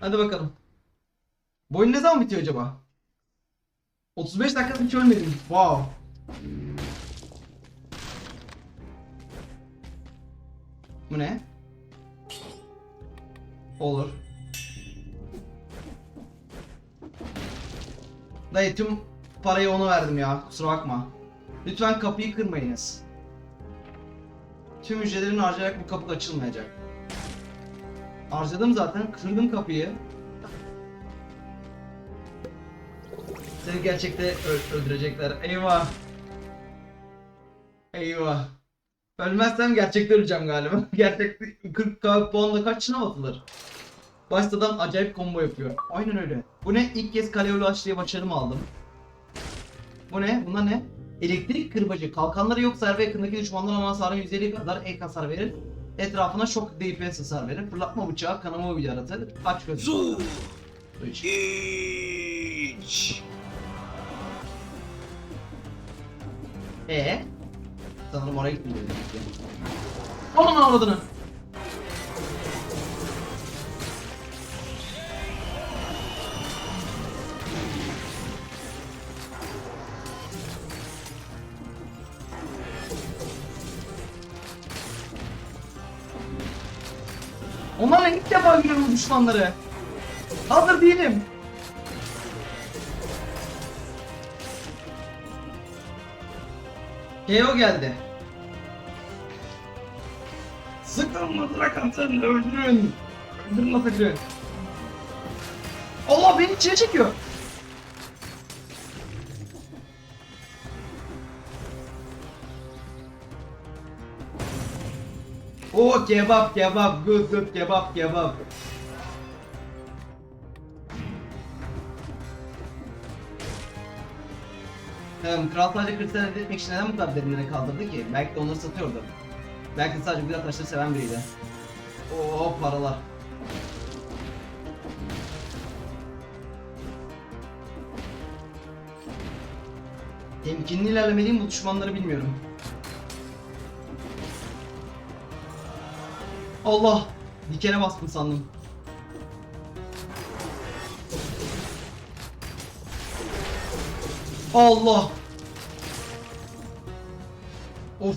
Hadi bakalım. Bu oyun ne zaman bitiyor acaba? 35 dakika hiç ölmedim. Wow. Bu ne? Olur. Dayı tüm parayı ona verdim ya. Kusura bakma. Lütfen kapıyı kırmayınız. Tüm hücrelerini harcayarak bu kapı açılmayacak. Harcadım zaten. Kırdım kapıyı. Seni gerçekte öldürecekler. Eyvah. Eyvah. Ölmezsem gerçekte öleceğim galiba. Gerçekte 40 k puanla kaç sınav atılır? Baştadan acayip combo yapıyor. Aynen öyle. Bu ne? İlk kez kale ulaştığı başarımı aldım. Bu ne? Bunlar ne? Elektrik kırbacı. Kalkanları yok sayar ve yakındaki düşmanların hasarı 150 kadar ek hasar verir. Etrafına şok DPS hasar verir. Fırlatma bıçağı, kanama bir yaratır. Aç gözü. Su. Su iç. İç. Ee? Sanırım oraya ki. Aman avradını. Düşmanları. Hazır değilim. KO geldi. Sıkın mızrak atın öldürün. Öldürün Atakan'ı. Allah beni içine çekiyor. Oo kebap kebap good good kebap kebap. Tamam, Kral sadece kristal elde etmek için neden bu kadar derinlere kaldırdı ki? Belki de onları satıyordu. Belki de sadece güzel taşları seven biriydi. Oo paralar. Temkinli ilerlemeliyim bu düşmanları bilmiyorum. Allah! Dikene bastım sandım. Allah! Of!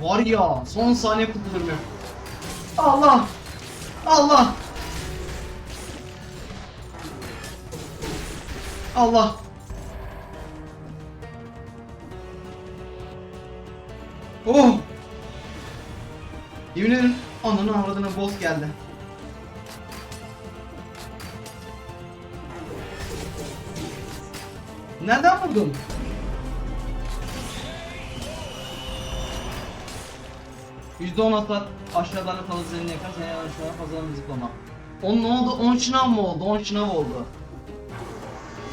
Var ya son saniye kurtulur? Allah! Allah! Allah! Oh! Yemin ederim ananı avradına boss geldi. Nereden vurdun? %10 hasar aşağıdan kalan üzerine yakar seni aşağıdan fazla zıplama. On ne oldu? 10 şınav mı oldu? 10 şınav oldu.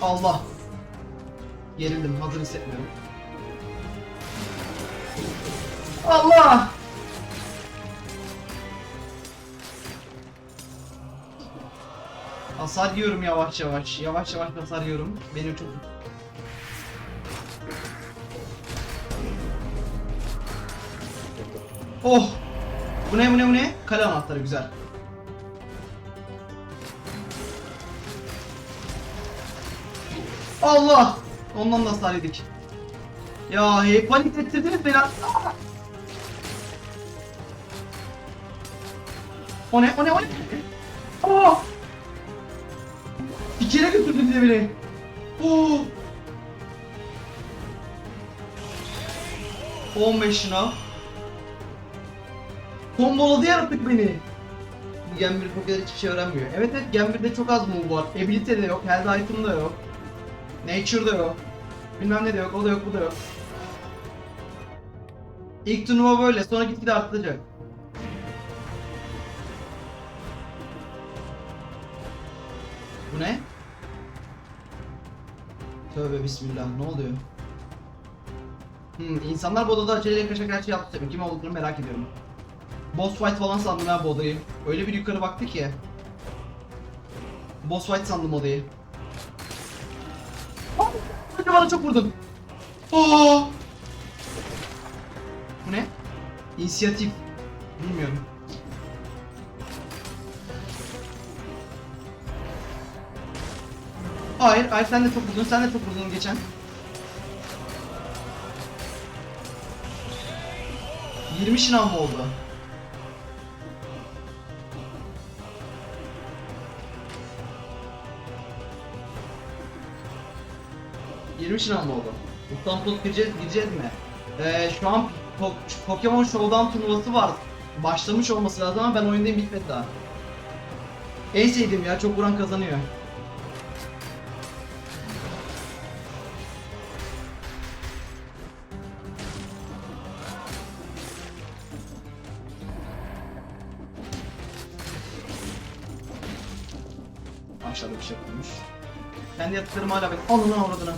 Allah. Gerildim. Hazır hissetmiyorum. Allah! Hasar yiyorum yavaş yavaş. Yavaş yavaş hasar yiyorum. Benim çok... Oh! Bu ne bu ne bu ne? Kale anahtarı güzel. Allah! Ondan da hasar yedik. Ya panik ettirdiniz beni. Ah! O ne? O ne? O ne? Oh! Bir kere götürdün bize beni. Oh! 15 şınav. Komboladı yaratık beni. Bu Gen 1 bu kadar hiçbir şey öğrenmiyor. Evet evet Gen 1'de çok az move var. Ability de yok, health item da yok. Nature da yok. Bilmem ne de yok, o da yok, bu da yok. İlk turnuva böyle, sonra gitgide artacak. Bu ne? Tövbe bismillah, ne oluyor? Hmm, insanlar bu odada aceleyle kaçak her şeyi yaptı. Kim olduklarını merak ediyorum. Boss fight falan sandım ha bu odayı. Öyle bir yukarı baktı ki. Boss fight sandım odayı. Aa, Önce bana çok vurdun. Aa! Bu ne? İnisiyatif. Bilmiyorum. Hayır, hayır sen de çok vurdun, sen de çok vurdun geçen. Yirmi şınav mı oldu? Yirmi şınav mı oldu? Toz gireceğiz, gireceğiz mi? Ee, şu an Po- Pokemon Showdown turnuvası var. Başlamış olması lazım ama ben oyundayım bitmedi daha. En sevdiğim ya, çok vuran kazanıyor. Aşağıda bir şey olmuş. Kendi yaptıklarım hala bek. Alın lan.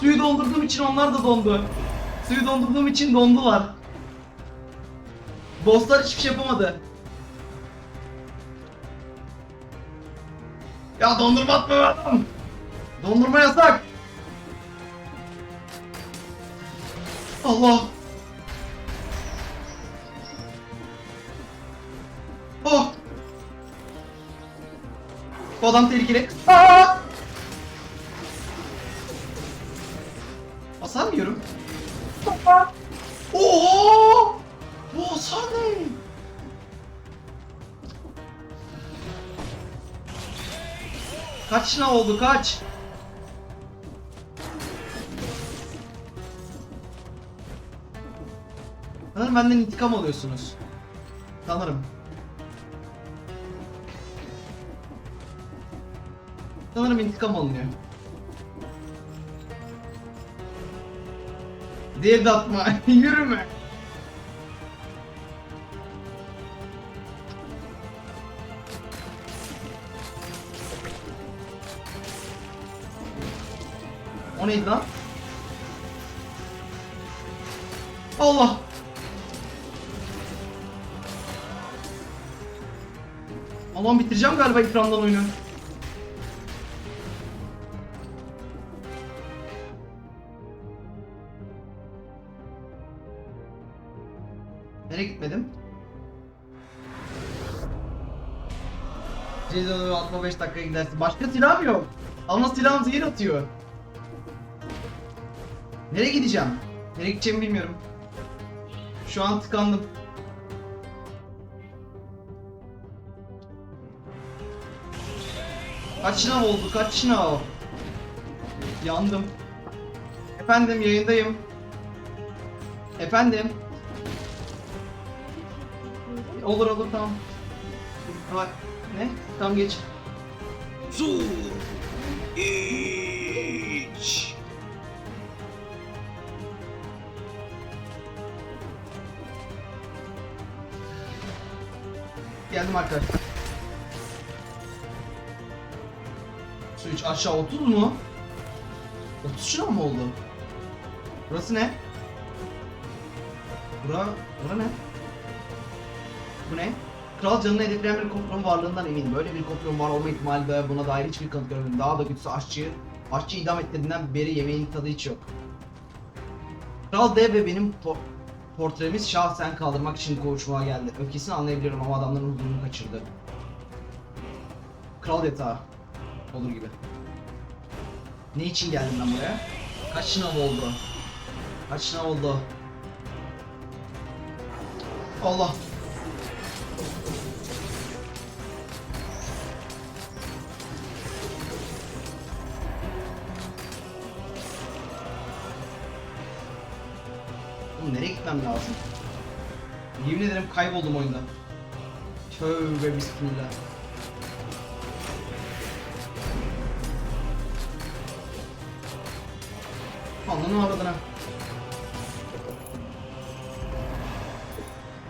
Suyu dondurduğum için onlar da dondu. Suyu dondurduğum için dondular. Bosslar hiçbir şey yapamadı. Ya dondurma atma be adam. Dondurma yasak. Allah. Oh. Bu adam tehlikeli. Aa! Kaç şınav oldu kaç? Sanırım benden intikam alıyorsunuz. Sanırım. Sanırım intikam alınıyor. Diye de atma. Yürüme. O neydi lan? Allah. Allah'ım bitireceğim galiba ekrandan oyunu. Nereye gitmedim? Cezalı atma 5 dakika gidersin. Başka silahım yok. Ama silahım zehir atıyor. Nereye gideceğim? Nereye gideceğimi bilmiyorum. Şu an tıkandım. Kaç şınav oldu? Kaç şınav? Yandım. Efendim yayındayım. Efendim. Olur olur tamam. Ha, ne? Tamam geç. Su. Geldim arkadaşlar. Su iç aşağı 30 mu? 30 şuna mı oldu? Burası ne? Bura, bura ne? Bu ne? Kral canını hedefleyen bir komplo'nun varlığından emin. Böyle bir komplonun var olma ihtimali de buna dair hiçbir kanıt görmedim. Daha da kötüsü aşçıyı, aşçı idam ettirdiğinden beri yemeğin tadı hiç yok. Kral D ve benim portremiz şahsen kaldırmak için koğuşmaya geldi. Öfkesini anlayabiliyorum ama adamların huzurunu kaçırdı. Kral yatağı. Olur gibi. Ne için geldim ben buraya? Kaç sınav oldu? Kaç sınav oldu? Allah. Nereye gitmem lazım? Yemin ederim kayboldum oyunda. Tövbe bismillah. Ananı avradına.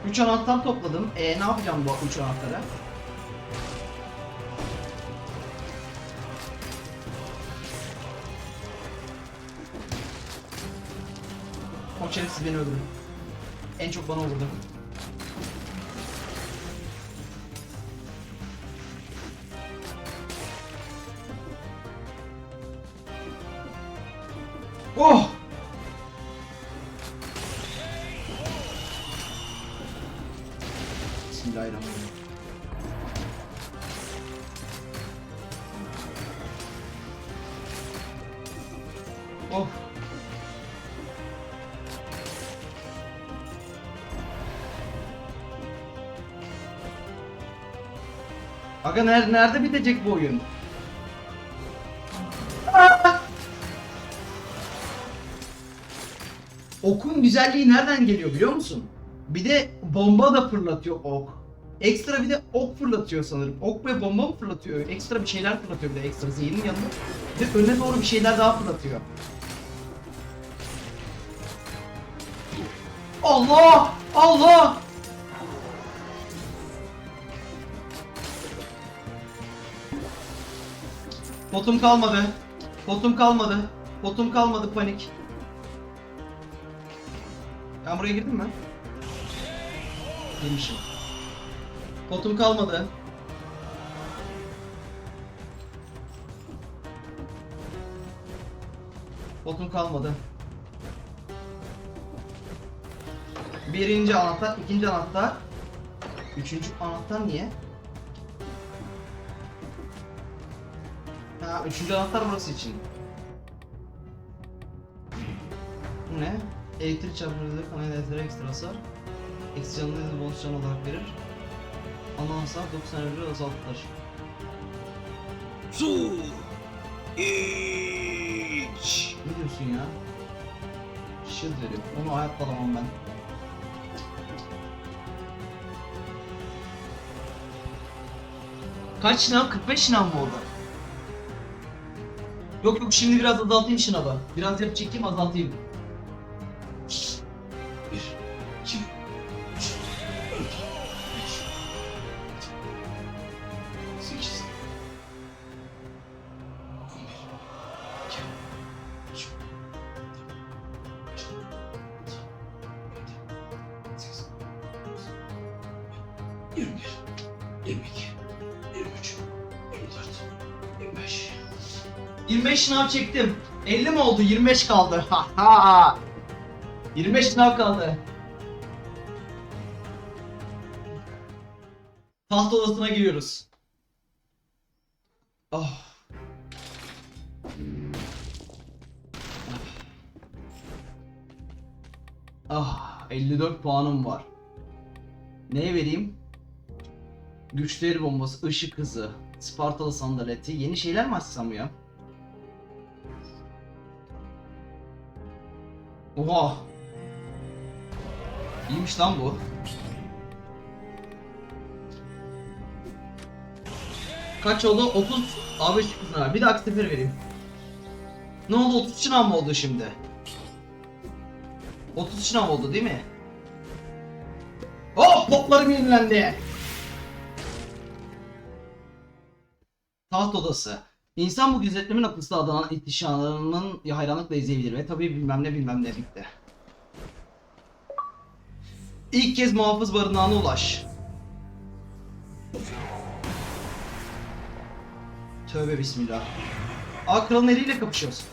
3 anahtar topladım. E ne yapacağım bu 3 anahtarı? O şerefsiz beni öldürdü. En çok bana vurdu. Oh! Bismillahirrahmanirrahim. Oh. Aga nerede, nerede bitecek bu oyun? Aa! Okun güzelliği nereden geliyor biliyor musun? Bir de bomba da fırlatıyor ok. Ekstra bir de ok fırlatıyor sanırım. Ok ve bomba mı fırlatıyor? Ekstra bir şeyler fırlatıyor bir de ekstra zehrin yanında. Bir de öne doğru bir şeyler daha fırlatıyor. Allah! Allah! Botum kalmadı. Botum kalmadı. Botum kalmadı panik. Ben buraya girdim mi? Girmişim. Botum kalmadı. Botum kalmadı. Birinci anahtar, ikinci anahtar. Üçüncü anahtar niye? Ha, üçüncü anahtar burası için. Bu ne? Elektrik çarpıcılığı kanal elektriğe ekstra hasar. Eksi canlı hızı bonus can olarak verir. Ana hasar 90 lira azaltılır. two, each. Ne diyorsun ya? Shield veriyor. Onu hayatta alamam ben. Kaç şınav? 45 şınav mı oldu? Yok yok şimdi biraz azaltayım şınavı. Biraz yap çekeyim azaltayım. Çektim. 50 mi oldu? 25 kaldı. Ha ha. 25 şınav kaldı. Taht odasına giriyoruz. Oh. Ah, 54 puanım var. Neye vereyim? Güçleri bombası, ışık hızı, Spartalı sandaleti. Yeni şeyler mi açsam ya? Oha. İyiymiş lan bu. Kaç oldu? 30. Abi çıksın Bir dahaki sefer vereyim. Ne oldu? 30 sınav mı oldu şimdi? 30 sınav oldu değil mi? Oh! Potlarım yenilendi. Taht odası. İnsan bu gözetleme noktasında adanan ihtişamının hayranlıkla izleyebilir ve tabii bilmem ne bilmem ne bitti. İlk kez muhafız barınağına ulaş. Tövbe bismillah. Aa kralın eliyle kapışıyoruz.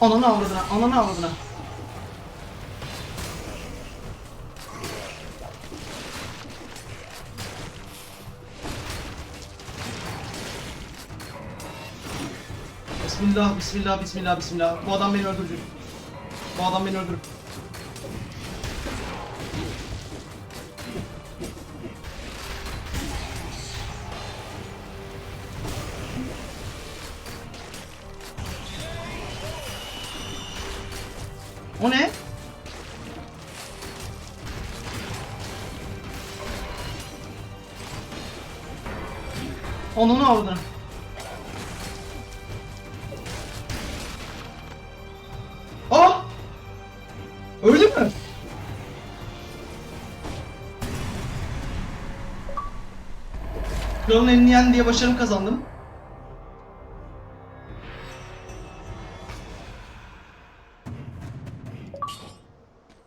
Ananı avradına, ananı avradına. Bismillah, bismillah, bismillah, bismillah. Bu adam beni öldürecek. Bu adam beni öldürür. O ne? Onun avradını. Kralın elini yen diye başarım kazandım.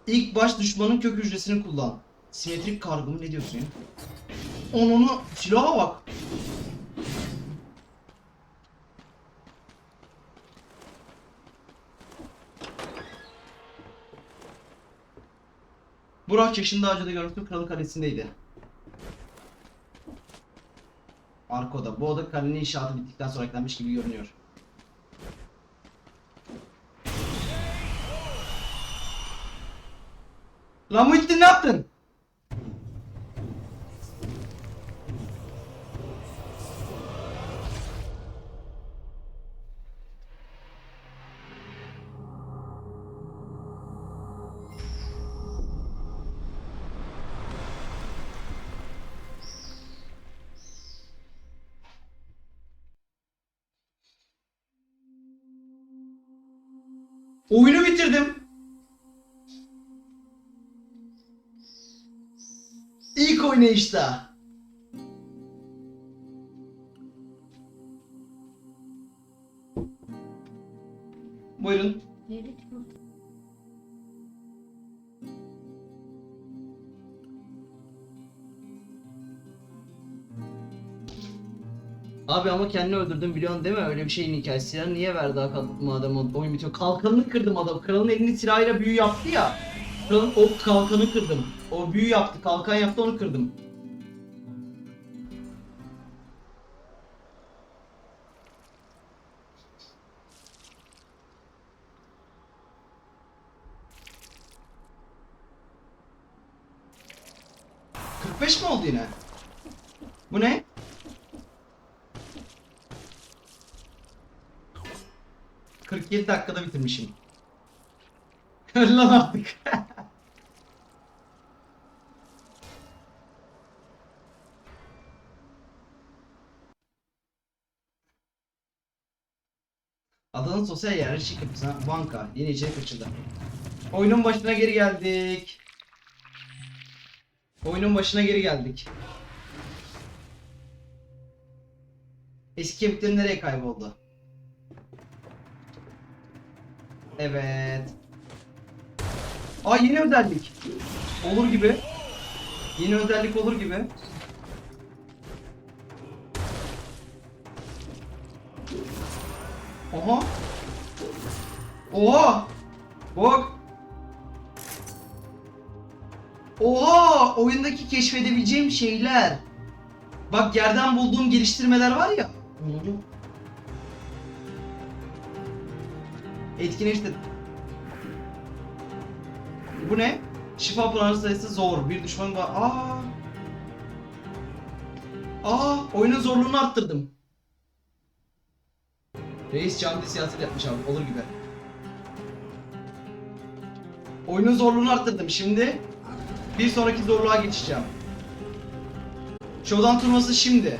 İlk baş düşmanın kök hücresini kullan. Simetrik kargı mı ne diyorsun ya? Onunu silaha bak. Burak yaşında ağacıda görüntü kralın kalesindeydi. Arkoda. Bu oda kalenin inşaatı bittikten sonra eklenmiş gibi görünüyor. Lan Muhittin ne yaptın? Oyunu bitirdim. İlk oynayışta. Buyurun. Abi ama kendini öldürdün biliyorsun değil mi? Öyle bir şeyin hikayesi ya. Niye verdi Hakan madem o- oyun bitiyor? Kalkanını kırdım adam. Kralın elini silahıyla büyü yaptı ya. Kralın o kalkanı kırdım. O büyü yaptı. Kalkan yaptı onu kırdım. ...45 mi oldu yine? Bu ne? ...47 dakikada bitirmişim. Öl lan artık. Adanın sosyal yerleşik yapısına banka yeni içerik açıldı. Oyunun başına geri geldik. Oyunun başına geri geldik. Eski kemiklerin nereye kayboldu? Evet. Aa yeni özellik. Olur gibi. Yeni özellik olur gibi. Oha. Oha. Bak. Oha! Oyundaki keşfedebileceğim şeyler. Bak yerden bulduğum geliştirmeler var ya. Onları. Etkinleştir. Bu ne? Şifa puanı sayısı zor. Bir düşman var. Aa. Aa, oyunun zorluğunu arttırdım. Reis canlı siyaset yapmış abi. Olur gibi. Oyunun zorluğunu arttırdım. Şimdi bir sonraki zorluğa geçeceğim. Showdown turnuvası şimdi.